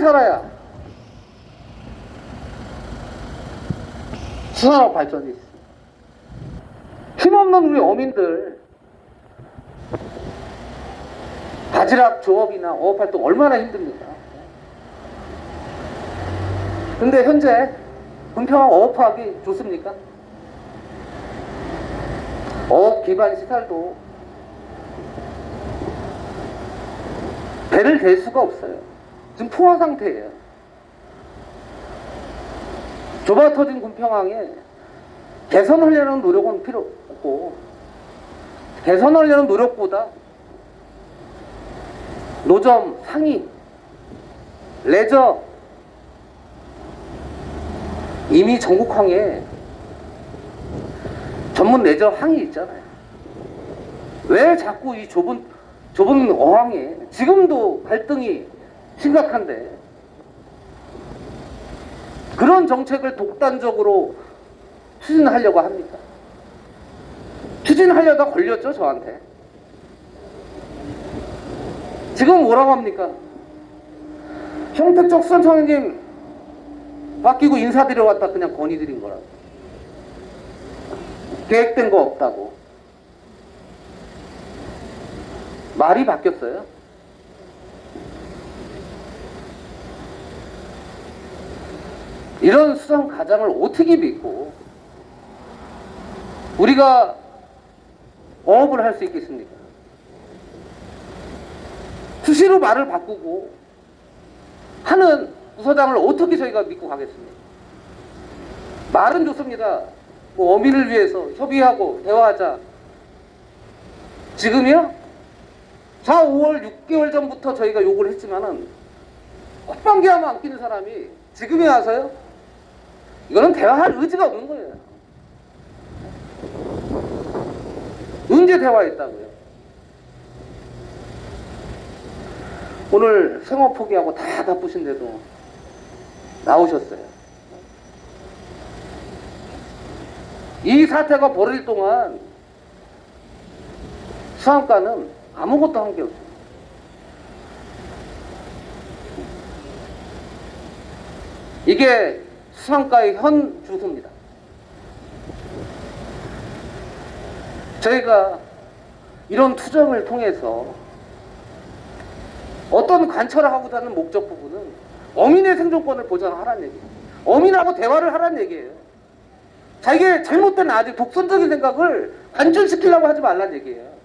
살아야 수산업 발전이 있어. 힘없는 우리 어민들 바지락 조업이나 어업 활동 얼마나 힘듭니까? 근데 현재 은평항 어업하기 좋습니까? 어업 기반 시설도 배를 댈 수가 없어요. 지금 포화 상태예요. 좁아 터진 군평항에 개선하려는 노력은 필요 없고 개선하려는 노력보다 노점 상위 레저 이미 전국항에 전문 레저 항이 있잖아요. 왜 자꾸 이 좁은 좁은 어항에 지금도 갈등이 심각한데 그런 정책을 독단적으로 추진하려고 합니까? 추진하려다 걸렸죠 저한테. 지금 뭐라고 합니까? 형택적 수산청장님 맡기고 인사드려 왔다 그냥 건의드린 거라고. 계획된 거 없다고. 말이 바뀌었어요. 이런 수상 가장을 어떻게 믿고 우리가 어업을 할 수 있겠습니까? 수시로 말을 바꾸고 하는 부서장을 어떻게 저희가 믿고 가겠습니까? 말은 좋습니다. 뭐 어민을 위해서 협의하고 대화하자. 지금이요? 4, 5월, 6개월 전부터 저희가 요구를 했지만은 콧방귀 하면 안 끼는 사람이 지금에 와서요? 이거는 대화할 의지가 없는 거예요. 언제 대화했다고요? 오늘 생업 포기하고 다 바쁘신데도 나오셨어요. 이 사태가 벌어질 동안 수학과는 아무것도 한 게 없어요. 이게 수상가의 현 주소입니다. 저희가 이런 투정을 통해서 어떤 관철을 하고자 하는 목적 부분은 어민의 생존권을 보장하라는 얘기예요. 어민하고 대화를 하라는 얘기예요. 자기의 잘못된 아직 독선적인 생각을 관철시키려고 하지 말라는 얘기예요.